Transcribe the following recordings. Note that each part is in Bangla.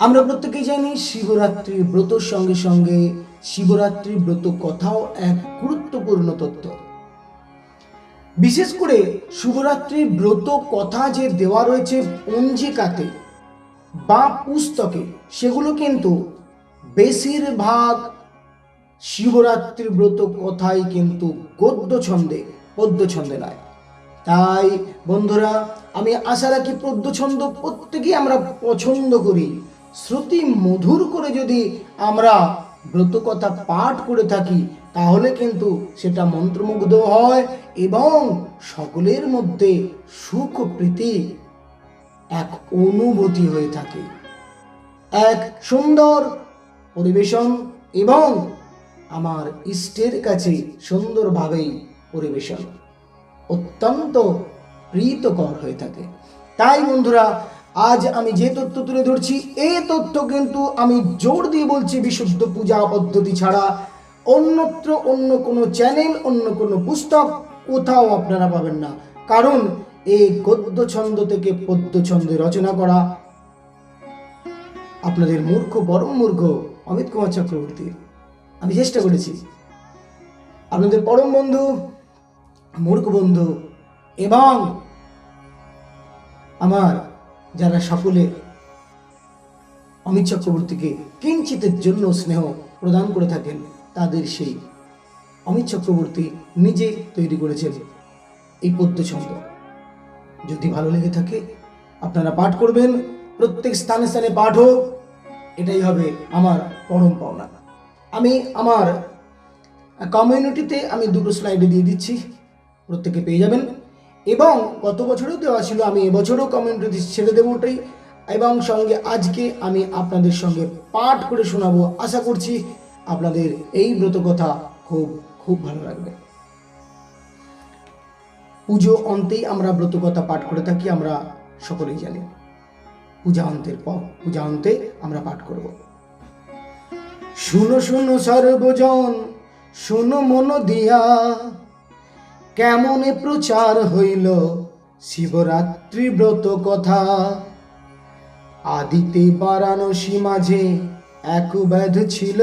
আমরা প্রত্যেকেই জানি শিবরাত্রি ব্রতর সঙ্গে সঙ্গে শিবরাত্রির ব্রত কথাও এক গুরুত্বপূর্ণ তথ্য বিশেষ করে শিবরাত্রির ব্রত কথা যে দেওয়া রয়েছে পঞ্জিকাতে বা পুস্তকে, সেগুলো কিন্তু বেশিরভাগ শিবরাত্রির ব্রত কথাই কিন্তু গদ্য ছন্দে পদ্য ছন্দে নয়। তাই বন্ধুরা, আমি আশা রাখি পদ্য ছন্দ প্রত্যেকেই আমরা পছন্দ করি। শ্রুতি মধুর করে যদি আমরা ব্রতকথা পাঠ করে থাকি, তাহলে কিন্তু সেটা মন্ত্রমুগ্ধ হয় এবং সকলের মধ্যে সুখ প্রীতি এক অনুভূতি হয়ে থাকে। এক সুন্দর পরিবেশন এবং আমার ইষ্টের কাছে সুন্দরভাবেই পরিবেশন অত্যন্ত প্রীতকর হয়ে থাকে। তাই বন্ধুরা আজ আমি যে তথ্য তুলে ধরছি এই তথ্য কিন্তু আমি জোর দিয়ে বলছি বিশুদ্ধ পূজা পদ্ধতি ছাড়া। অন্যত্র অন্য কোনো চ্যানেল অন্য কোনো পুস্তক কোথাও আপনারা পাবেন না। কারণ এই গদ্য ছন্দ থেকে পদ্য ছন্দে রচনা করা। আপনাদের মূর্খ, পরম মূর্খ অমিত কুমার চক্রবর্তী, আমি চেষ্টা করেছি। আপনাদের পরম বন্ধু, মূর্খ বন্ধু এবং আমার যারা সকলে অমিত চক্রবর্তীকে কিঞ্চিতের জন্য স্নেহ প্রদান করে থাকেন, তাদের সেই অমিত চক্রবর্তী নিজে তৈরি করেছেন এই পদ্য ছন্দ যদি ভালো লেগে থাকে, আপনারা পাঠ করবেন, প্রত্যেক স্থানে স্থানে পাঠ হোক এটাই হবে আমার পরম পাওনা। আমি আমার কমিউনিটিতে আমি দুটো স্লাইডে দিয়ে দিচ্ছি, প্রত্যেকে পেয়ে যাবেন। এবং গত বছরেও দেওয়া ছিল, আমি এবছরও কমিউনিটিতে ছেড়ে দেবো ওটাই। এবং সঙ্গে আজকে আমি আপনাদের সঙ্গে পাঠ করে শোনাবো। আশা করছি আপনাদের এই ব্রত কথা খুব খুব ভালো লাগবে। পুজো অন্তেই আমরা ব্রত কথা পাঠ করে থাকি, আমরা সকলেই জানি। পূজা অন্তের পর, পূজা অন্তে আমরা পাঠ করব। শুনো শুনো সর্বজন, শুনো মন দিয়া। কেমনে প্রচার হইল শিবরাত্রি ব্রত কথা? আদিতে বারাণসী মাঝে এক ব্যাধ ছিল।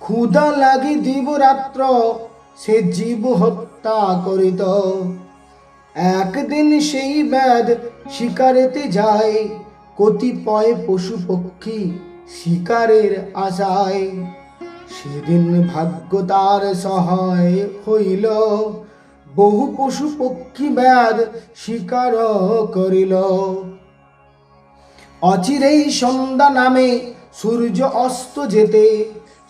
ক্ষুদা লাগি দিবরাত্র সে জীব হত্যা করিত। একদিন সেই ব্যাধ শিকারেতে যায়, কতিপয় পশু পক্ষী শিকারের আশায়। সেদিন ভাগ্য তার সহায় হইল। বহু পশু পক্ষী ব্যাধ শিকার করিল। অচিরেই সন্ধ্যা নামে সূর্য অস্ত যেতে,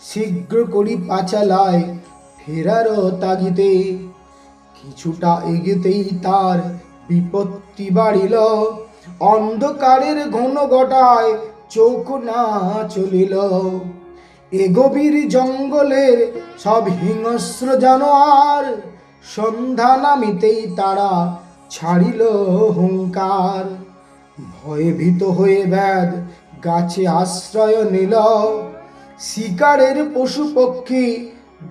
শীঘ্র করি পাচালায় ফেরার তাগিতে কিছুটা এগেতেই তার বিপত্তি বাড়িল। অন্ধকারের ঘন ঘটায় চোখ না চলিল। এ গভীর জঙ্গলের সব হিংস্র জানোয়ার সন্ধ্যা নামিতেই তারা ছাড়িল হুঙ্কার। ভয়ে ভীত হয়ে ব্যাদ গাছে আশ্রয় নিল। শিকারের পশু পক্ষী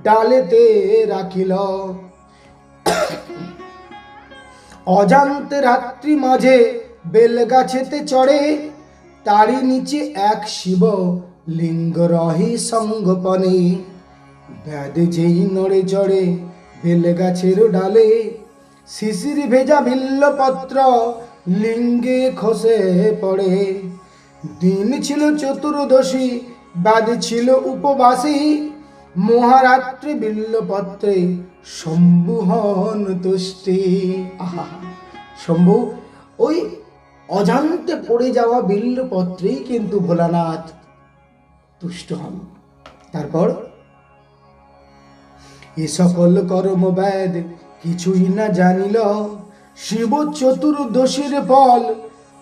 ডালেতে রাখিল। অজান্তে রাত্রি মাঝে বেলগাছেতে চড়ে, তারই নিচে এক শিব লিঙ্গ রহি সঙ্গপনে। ব্যাদ যেই নড়ে চড়ে বেলগাছের ডালে শিশির ভেজা বিল্লপত্র লিঙ্গে খসে পড়ে। দিন ছিল চতুর্দশী ব্যাদ ছিল উপবাসী। মহারাত্রি বিল্লপত্রে শম্ভুহন তুষ্টি। আহা, শম্ভু, ওই অজান্তে পড়ে যাওয়া বিল্লপত্রেই কিন্তু ভোলানাথ তুষ্ট হন। তারপর এ সকল কর্ম ব্যাদ কিছুই না জানিল। শিব চতুর্দশীর ফল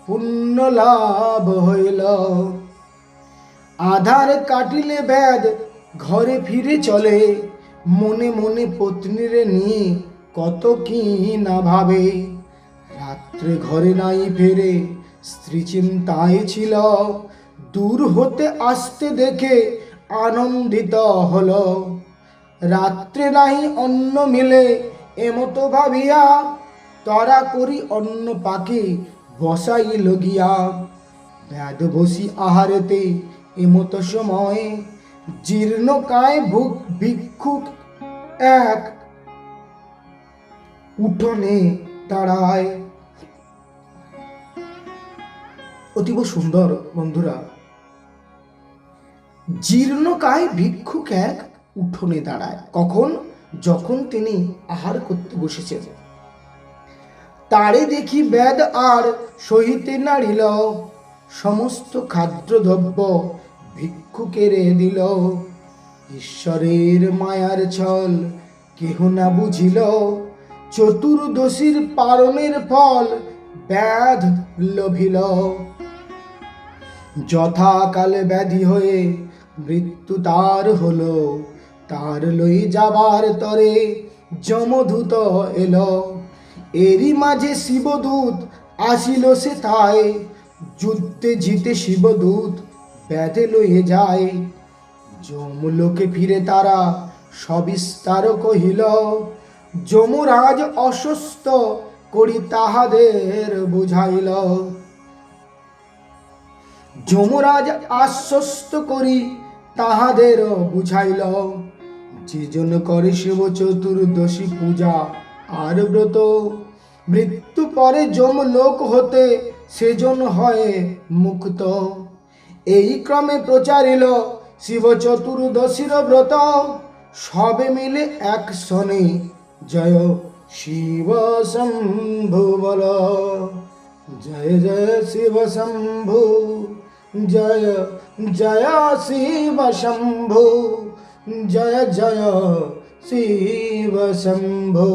পুণ্য লাভ হইল। আধার কাটিলে ব্যাদ ঘরে ফিরে চলে। মনে মনে পত্নীরে নিয়ে কত কি না ভাবে। রাত্রে ঘরে নাই ফেরে, স্ত্রী চিন্তায় ছিল। দূর হতে আসতে দেখে আনন্দিত হলো। রাত্রে নাই অন্ন মিলে, এমতো ভাবিয়া তরা করি অন্ন পাকে বসাইল গিয়া ব্যাদ বসি আহারেতে, এমতো সময় জীর্ণকায় ভুক ভিক্ষুক এক উঠোনে দাঁড়ায়। অতীব সুন্দর বন্ধুরা জীর্ণকায় ভিক্ষুক এক উঠোনে দাঁড়ায়। কখন? যখন তিনি আহার করতে বসেছেন। তারে দেখি বেদ আর সহিতে নাড়িল সমস্ত খাদ্যদ্রব্য ভিক্ষুকেরে দিল। ঈশ্বরের মায়ার ছল কেহ না বুঝিল। চতুর্দশীর পালনের ফল ব্যাধ লভিল। যথাকালে ব্যাধি হয়ে মৃত্যু তার হলো। তার লই যাবার তরে যমদূত এলো। এরই মাঝে শিবদূত আসিল সে তাই যুদ্ধে জিতে শিবদূত ব্যাধে লইয়ে যায়। যমলোকে ফিরে তারা সবিস্তার কহিল, যমরাজ অসুস্থ করি তাহাদের বুঝাইল। যমরাজ আশ্বস্ত করি তাহাদের বুঝাইল। যে জন করে শিব চতুর্দশী পূজা, আর ব্রত। মৃত্যু পরে যম লোক হতে সেজন হয় মুক্ত। এই ক্রমে প্রচারিল শিব চতুর্দশীর ব্রত। সবে মিলে এক শনে। জয় শিব শম্ভু বল। জয় জয় শিব শম্ভু। জয় জয় শিব শম্ভু। জয় জয় শিব শম্ভু।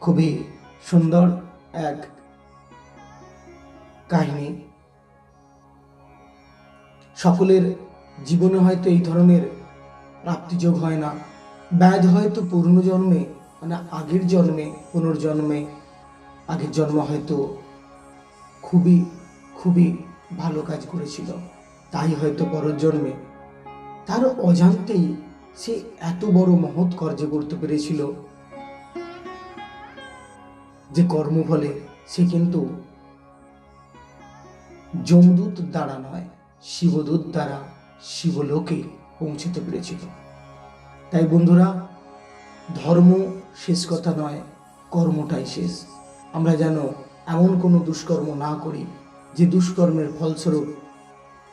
খুবই সুন্দর এক কাহিনী। সকলের জীবনে হয়তো এই ধরনের প্রাপ্তিযোগ হয় না। ব্যাধ হয়তো পূর্ণজন্মে মানে আগের জন্মে, পুনর্জন্মে, আগের জন্ম হয়তো খুবই খুবই ভালো কাজ করেছিল। তাই হয়তো পরের জন্মে তার অজান্তেই সে এত বড় মহৎ কার্য করতে পেরেছিল যে কর্মফলে সে কিন্তু যমদূত দ্বারা নয়, শিবদূত দ্বারা শিবলোকে পৌঁছতে পেরেছিল। তাই বন্ধুরা, ধর্ম শেষ কথা নয়, কর্মটাই শেষ। আমরা যেন এমন কোনো দুষ্কর্ম না করি যে দুষ্কর্মের ফলস্বরূপ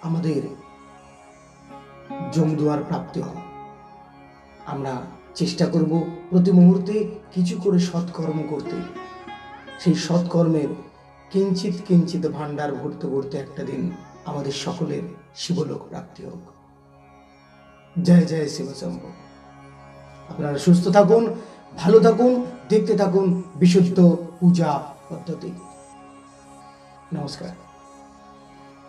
আমাদের জমদুয়ার প্রাপ্তি হয় আমরা চেষ্টা করব প্রতি মুহূর্তে কিছু করে সৎকর্ম করতে। সেই সৎকর্মের কিঞ্চিত কিঞ্চিত ভাণ্ডার ভরতে ভরতে একটা দিন আমাদের সকলের শিবলোক প্রাপ্তি হোক। জয় জয় শিবশম্ভ। আপনারা সুস্থ থাকুন, ভালো থাকুন, দেখতে থাকুন বিশুদ্ধ পূজা পদ্ধতি। নমস্কার।